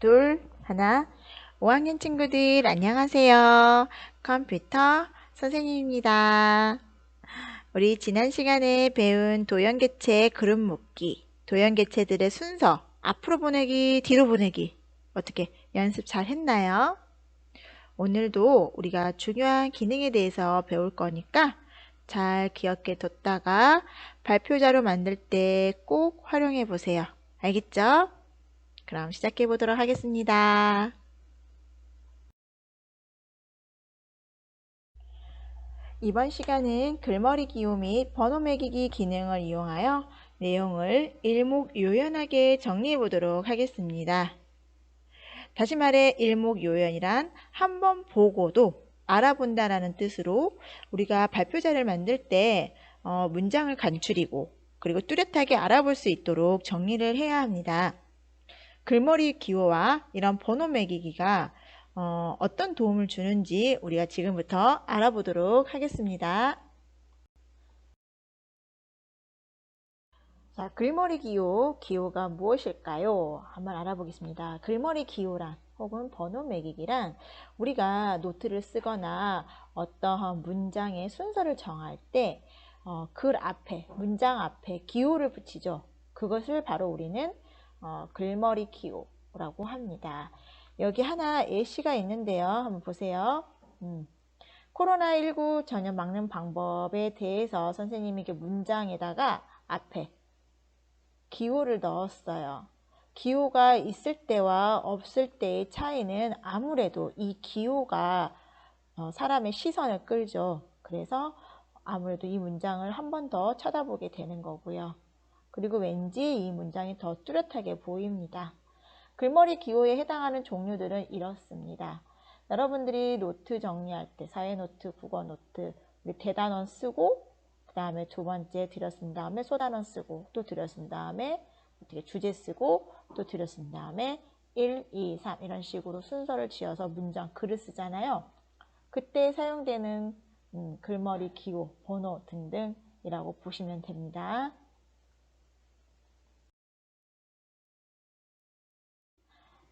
둘, 하나. 5학년 친구들 안녕하세요. 컴퓨터 선생님입니다. 우리 지난 시간에 배운 도형개체 그룹 묶기, 도형개체들의 순서, 앞으로 보내기, 뒤로 보내기 어떻게 연습 잘 했나요? 오늘도 우리가 중요한 기능에 대해서 배울 거니까 잘 기억해 뒀다가 발표자로 만들 때 꼭 활용해 보세요. 알겠죠? 그럼 시작해 보도록 하겠습니다. 이번 시간은 글머리 기호 및 번호 매기기 기능을 이용하여 내용을 일목요연하게 정리해 보도록 하겠습니다. 다시 말해 일목요연이란 한 번 보고도 알아본다라는 뜻으로 우리가 발표자를 만들 때 어, 문장을 간추리고 그리고 뚜렷하게 알아볼 수 있도록 정리를 해야 합니다. 글머리 기호와 이런 번호 매기기가 어, 어떤 도움을 주는지 우리가 지금부터 알아보도록 하겠습니다. 자, 글머리 기호, 기호가 무엇일까요? 한번 알아보겠습니다. 글머리 기호란 혹은 번호 매기기란 우리가 노트를 쓰거나 어떠한 문장의 순서를 정할 때 어, 글 앞에, 문장 앞에 기호를 붙이죠. 그것을 바로 우리는 어, 글머리 기호라고 합니다. 여기 하나 예시가 있는데요. 한번 보세요. 음. 코로나19 전염 막는 방법에 대해서 선생님이 게 문장에다가 앞에 기호를 넣었어요. 기호가 있을 때와 없을 때의 차이는 아무래도 이 기호가 어, 사람의 시선을 끌죠. 그래서 아무래도 이 문장을 한 번 더 쳐다보게 되는 거고요. 그리고 왠지 이 문장이 더 뚜렷하게 보입니다. 글머리 기호에 해당하는 종류들은 이렇습니다. 여러분들이 노트 정리할 때 사회 노트, 국어 노트, 대단원 쓰고 그 다음에 두 번째 들여쓴 다음에 소단원 쓰고 또 들여쓴 다음에 어떻게 주제 쓰고 또 들여쓴 다음에 1, 2, 3 이런 식으로 순서를 지어서 문장 글을 쓰잖아요. 그때 사용되는 음, 글머리 기호, 번호 등등이라고 보시면 됩니다.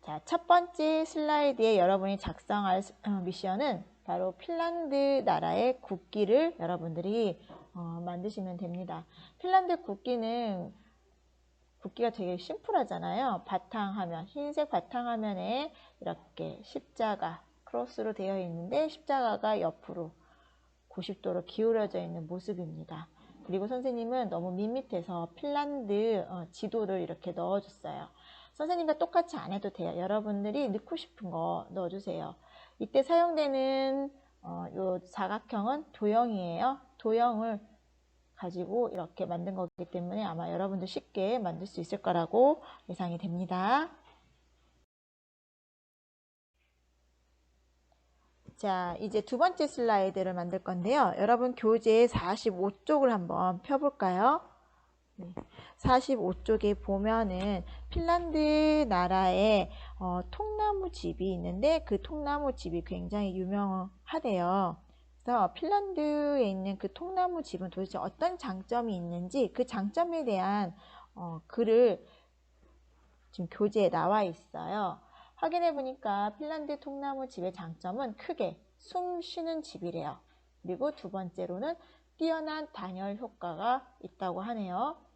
자, 첫 번째 슬라이드에 여러분이 작성할 어, 미션은 바로 핀란드 나라의 국기를 여러분들이 어, 만드시면 됩니다. 핀란드 국기는 국기가 되게 심플하잖아요. 바탕화면, 흰색 바탕화면에 이렇게 십자가, 크로스로 되어 있는데 십자가가 옆으로 90도로 기울어져 있는 모습입니다. 그리고 선생님은 너무 밋밋해서 핀란드 어, 지도를 이렇게 넣어줬어요. 선생님과 똑같이 안 해도 돼요. 여러분들이 넣고 싶은 거 넣어주세요. 이때 사용되는 어, 요 사각형은 도형이에요. 도형을 가지고 이렇게 만든 거기 때문에 아마 여러분들 쉽게 만들 수 있을 거라고 예상이 됩니다. 자, 이제 두 번째 슬라이드를 만들 건데요. 여러분 교재 45쪽을 한번 펴볼까요? 네. 45쪽에 보면은 핀란드 나라에 어, 통나무 집이 있는데 그 통나무 집이 굉장히 유명하대요. 그래서 핀란드에 있는 그 통나무 집은 도대체 어떤 장점이 있는지 그 장점에 대한 어, 글을 지금 교재에 나와 있어요. 확인해 보니까 핀란드 통나무 집의 장점은 크게 숨 쉬는 집이래요. 그리고 두 번째로는 뛰어난 단열 효과가 있다고 하네요.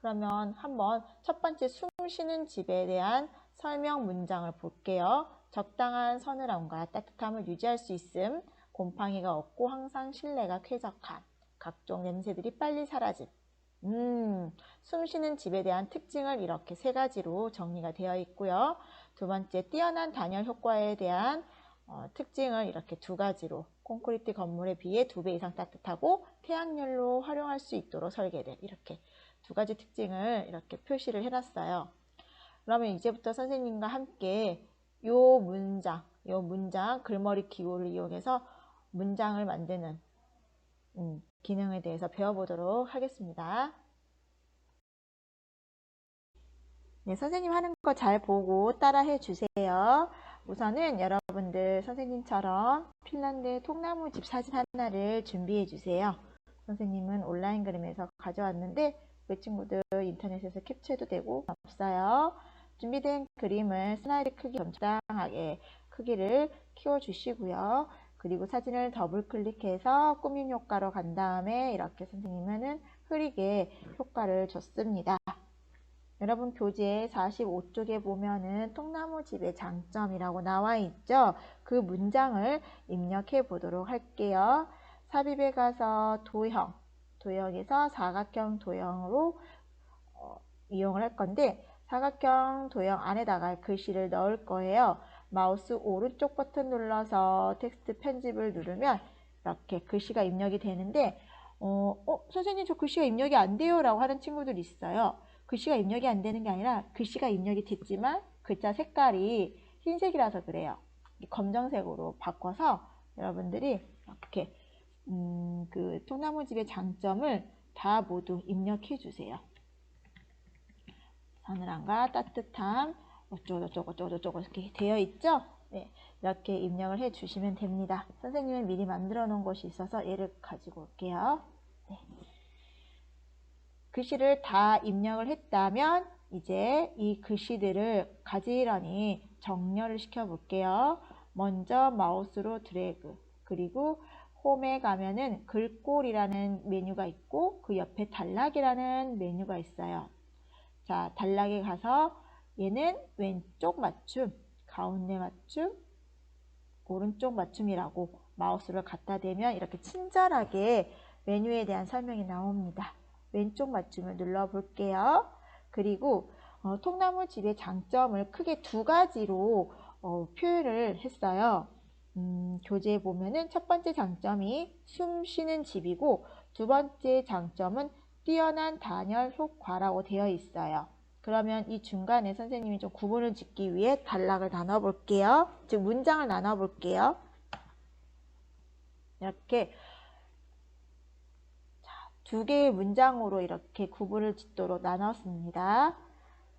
그러면 한번 첫 번째 숨 쉬는 집에 대한 설명 문장을 볼게요. 적당한 서늘함과 따뜻함을 유지할 수 있음, 곰팡이가 없고 항상 실내가 쾌적함, 각종 냄새들이 빨리 사라짐. 음, 숨 쉬는 집에 대한 특징을 이렇게 세 가지로 정리가 되어 있고요. 두 번째, 뛰어난 단열 효과에 대한 어, 특징을 이렇게 두 가지로 콘크리트 건물에 비해 두 배 이상 따뜻하고 태양열로 활용할 수 있도록 설계된 이렇게 두 가지 특징을 이렇게 표시를 해놨어요. 그러면 이제부터 선생님과 함께 요 문장, 요 문장 글머리 기호를 이용해서 문장을 만드는 음, 기능에 대해서 배워보도록 하겠습니다. 네, 선생님 하는 거 잘 보고 따라해 주세요. 우선은 여러분들 선생님처럼 핀란드 통나무 집 사진 하나를 준비해 주세요. 선생님은 온라인 그림에서 가져왔는데 그 친구들 인터넷에서 캡처해도 되고 없어요. 준비된 그림을 슬라이드 크기 적당하게 크기를 키워주시고요. 그리고 사진을 더블 클릭해서 꾸밈 효과로 간 다음에 이렇게 선생님은 흐리게 효과를 줬습니다. 여러분 교재 45쪽에 보면은 통나무 집의 장점이라고 나와 있죠. 그 문장을 입력해 보도록 할게요. 삽입에 가서 도형, 도형에서 사각형 도형으로 어, 이용을 할 건데 사각형 도형 안에다가 글씨를 넣을 거예요. 마우스 오른쪽 버튼 눌러서 텍스트 편집을 누르면 이렇게 글씨가 입력이 되는데 어, 어 선생님 저 글씨가 입력이 안 돼요 라고 하는 친구들 있어요. 글씨가 입력이 안 되는 게 아니라 글씨가 입력이 됐지만 글자 색깔이 흰색이라서 그래요. 검정색으로 바꿔서 여러분들이 이렇게 음, 그 통나무집의 장점을 다 모두 입력해 주세요. 서늘함과 따뜻함 어쩌고저쩌고 저쩌고 이렇게 되어 있죠? 네, 이렇게 입력을 해 주시면 됩니다. 선생님은 미리 만들어 놓은 것이 있어서 얘를 가지고 올게요. 네. 글씨를 다 입력을 했다면 이제 이 글씨들을 가지런히 정렬을 시켜 볼게요. 먼저 마우스로 드래그 그리고 홈에 가면은 글꼴이라는 메뉴가 있고 그 옆에 단락이라는 메뉴가 있어요. 자, 단락에 가서 얘는 왼쪽 맞춤, 가운데 맞춤, 오른쪽 맞춤이라고 마우스를 갖다 대면 이렇게 친절하게 메뉴에 대한 설명이 나옵니다. 왼쪽 맞춤을 눌러 볼게요. 그리고 어, 통나무 집의 장점을 크게 두 가지로 어, 표현을 했어요. 음, 교재에 보면은 첫 번째 장점이 숨 쉬는 집이고 두 번째 장점은 뛰어난 단열 효과라고 되어 있어요. 그러면 이 중간에 선생님이 좀 구분을 짓기 위해 단락을 나눠 볼게요. 즉 문장을 나눠 볼게요. 이렇게 두 개의 문장으로 이렇게 구분을 짓도록 나눴습니다.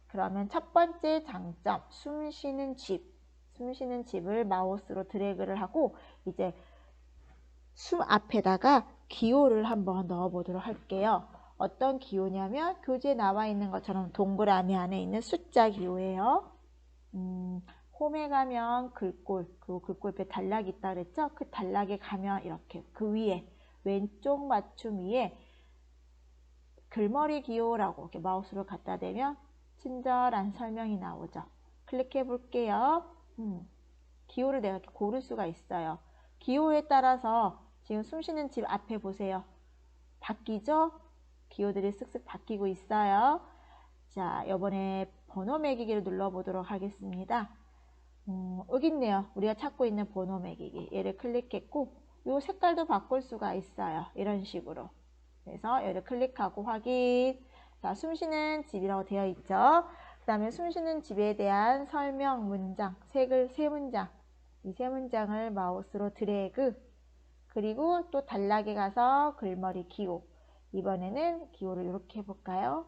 그러면 첫 번째 장점, 숨 쉬는 집. 숨 쉬는 집을 마우스로 드래그를 하고 이제 숨 앞에다가 기호를 한번 넣어 보도록 할게요. 어떤 기호냐면 교재에 나와 있는 것처럼 동그라미 안에 있는 숫자 기호예요. 음, 홈에 가면 글꼴, 그리고 글꼴 옆에 단락이 있다 그랬죠? 그 단락에 가면 이렇게 그 위에 왼쪽 맞춤 위에 글머리 기호라고 이렇게 마우스를 갖다 대면 친절한 설명이 나오죠. 클릭해 볼게요. 음, 기호를 내가 이렇게 고를 수가 있어요. 기호에 따라서 지금 숨쉬는 집 앞에 보세요. 바뀌죠? 기호들이 쓱쓱 바뀌고 있어요. 자, 이번에 번호 매기기를 눌러보도록 하겠습니다. 음, 여기 있네요. 우리가 찾고 있는 번호 매기기. 얘를 클릭했고 이 색깔도 바꿀 수가 있어요. 이런 식으로. 그래서 얘를 클릭하고 확인. 자, 숨쉬는 집이라고 되어 있죠. 그 다음에 숨쉬는 집에 대한 설명 문장, 색을 세 문장. 이 세 문장을 마우스로 드래그. 그리고 또 단락에 가서 글머리 기호. 이번에는 기호를 이렇게 해볼까요?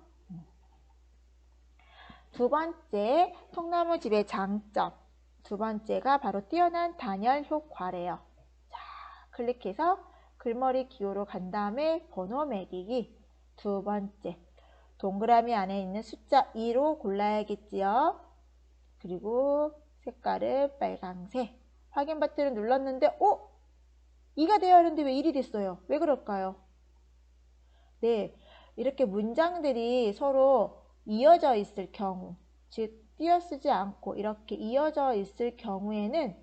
두 번째, 통나무 집의 장점. 두 번째가 바로 뛰어난 단열 효과래요. 자, 클릭해서 글머리 기호로 간 다음에 번호 매기기 두 번째 동그라미 안에 있는 숫자 2로 골라야겠지요. 그리고 색깔은 빨강색 확인 버튼을 눌렀는데 어? 2가 되어야 하는데 왜 1이 됐어요? 왜 그럴까요? 네, 이렇게 문장들이 서로 이어져 있을 경우 즉 띄어쓰지 않고 이렇게 이어져 있을 경우에는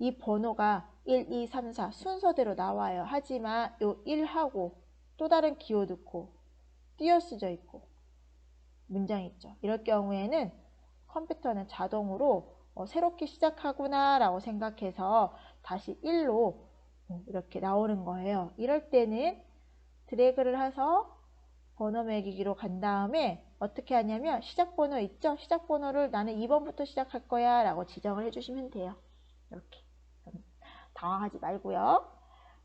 이 번호가 1, 2, 3, 4 순서대로 나와요. 하지만 요 1하고 또 다른 기호 넣고 띄어쓰져 있고 문장 있죠. 이럴 경우에는 컴퓨터는 자동으로 어, 새롭게 시작하구나 라고 생각해서 다시 1로 어, 이렇게 나오는 거예요. 이럴 때는 드래그를 해서 번호 매기기로 간 다음에 어떻게 하냐면 시작 번호 있죠? 시작 번호를 나는 2번부터 시작할 거야 라고 지정을 해주시면 돼요. 이렇게. 당황하지 말고요.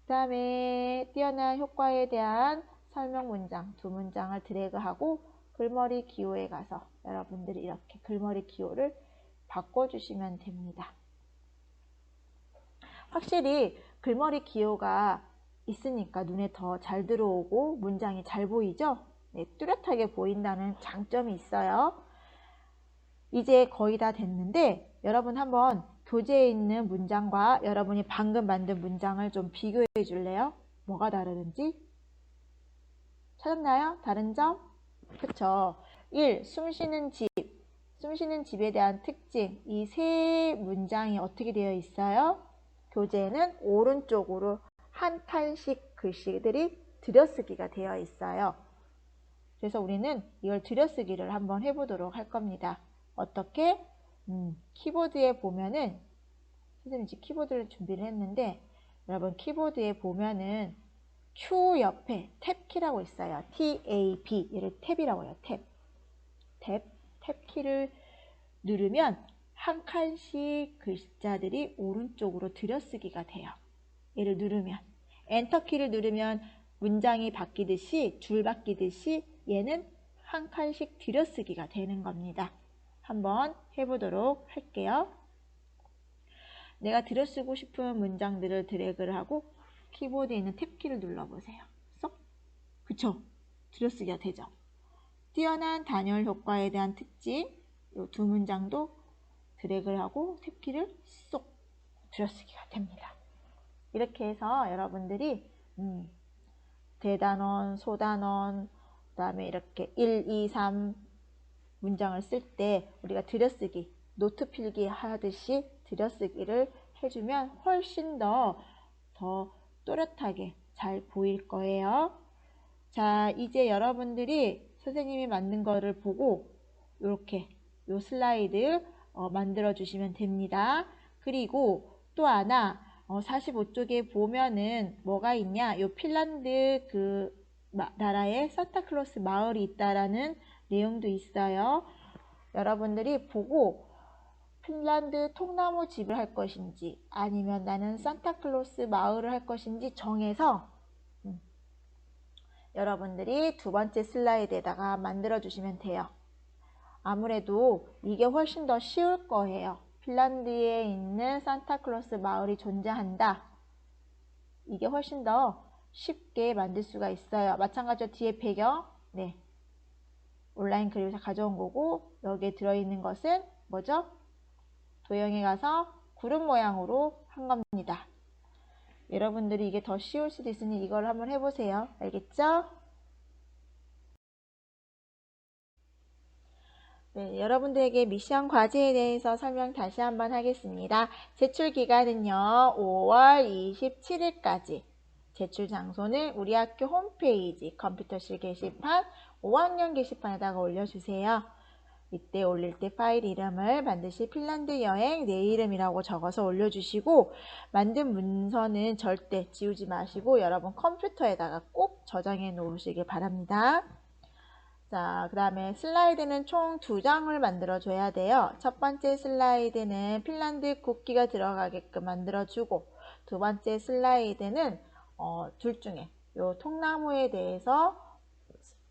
그 다음에 뛰어난 효과에 대한 설명 문장 두 문장을 드래그하고 글머리 기호에 가서 여러분들이 이렇게 글머리 기호를 바꿔주시면 됩니다. 확실히 글머리 기호가 있으니까 눈에 더 잘 들어오고 문장이 잘 보이죠? 네, 뚜렷하게 보인다는 장점이 있어요. 이제 거의 다 됐는데 여러분 한번 교재에 있는 문장과 여러분이 방금 만든 문장을 좀 비교해 줄래요? 뭐가 다르는지? 찾았나요? 다른 점? 그쵸. 1. 숨 쉬는 집. 숨 쉬는 집에 대한 특징. 이 세 문장이 어떻게 되어 있어요? 교재에는 오른쪽으로 한 칸씩 글씨들이 들여쓰기가 되어 있어요. 그래서 우리는 이걸 들여쓰기를 한번 해보도록 할 겁니다. 어떻게? 음, 키보드에 보면은 선생님 지금 키보드를 준비를 했는데 여러분 키보드에 보면은 Q 옆에 탭키라고 있어요. T-A-B 얘를 탭이라고 해요. 탭. 탭, 탭키를 누르면 한 칸씩 글자들이 오른쪽으로 들여쓰기가 돼요. 얘를 누르면 엔터키를 누르면 문장이 바뀌듯이 줄 바뀌듯이 얘는 한 칸씩 들여쓰기가 되는 겁니다. 한번 해보도록 할게요. 내가 들여 쓰고 싶은 문장들을 드래그를 하고 키보드에 있는 탭키를 눌러보세요. 쏙? 그쵸? 들여쓰기가 되죠. 뛰어난 단열 효과에 대한 특징 이 두 문장도 드래그를 하고 탭키를 쏙 들여쓰기가 됩니다. 이렇게 해서 여러분들이 음, 대단원, 소단원, 그 다음에 이렇게 1, 2, 3 문장을 쓸 때 우리가 들여쓰기, 노트 필기 하듯이 들여쓰기를 해주면 훨씬 더, 더 또렷하게 잘 보일 거예요. 자, 이제 여러분들이 선생님이 만든 거를 보고 이렇게 요 슬라이드 어, 만들어 주시면 됩니다. 그리고 또 하나 어, 45쪽에 보면은 뭐가 있냐? 요 핀란드 그 마- 나라에 산타클로스 마을이 있다라는 내용도 있어요. 여러분들이 보고 핀란드 통나무 집을 할 것인지 아니면 나는 산타클로스 마을을 할 것인지 정해서 음, 여러분들이 두 번째 슬라이드에다가 만들어 주시면 돼요. 아무래도 이게 훨씬 더 쉬울 거예요. 핀란드에 있는 산타클로스 마을이 존재한다. 이게 훨씬 더 쉽게 만들 수가 있어요. 마찬가지로 뒤에 배경, 네. 온라인 그림에서 가져온 거고, 여기에 들어있는 것은 뭐죠? 도형에 가서 구름 모양으로 한 겁니다. 여러분들이 이게 더 쉬울 수도 있으니 이걸 한번 해보세요. 알겠죠? 네, 여러분들에게 미션 과제에 대해서 설명 다시 한번 하겠습니다. 제출 기간은요, 5월 27일까지. 제출 장소는 우리 학교 홈페이지 컴퓨터실 게시판 5학년 게시판에다가 올려주세요. 이때 올릴 때 파일 이름을 반드시 핀란드 여행 내 이름이라고 적어서 올려주시고 만든 문서는 절대 지우지 마시고 여러분 컴퓨터에다가 꼭 저장해 놓으시길 바랍니다. 자, 그 다음에 슬라이드는 총 두 장을 만들어 줘야 돼요. 첫 번째 슬라이드는 핀란드 국기가 들어가게끔 만들어 주고 두 번째 슬라이드는 어, 둘 중에 요 통나무에 대해서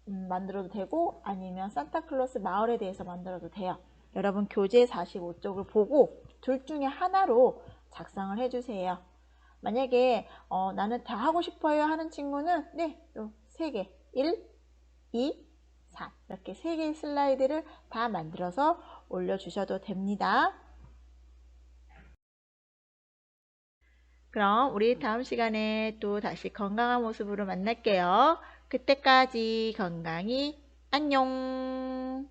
음, 만들어도 되고 아니면 산타클로스 마을에 대해서 만들어도 돼요. 여러분 교재 45쪽을 보고 둘 중에 하나로 작성을 해주세요. 만약에 어, 나는 다 하고 싶어요 하는 친구는 네, 요세 개, 1, 2, 3 이렇게 세 개의 슬라이드를 다 만들어서 올려주셔도 됩니다. 그럼 우리 다음 시간에 또 다시 건강한 모습으로 만날게요. 그때까지 건강히 안녕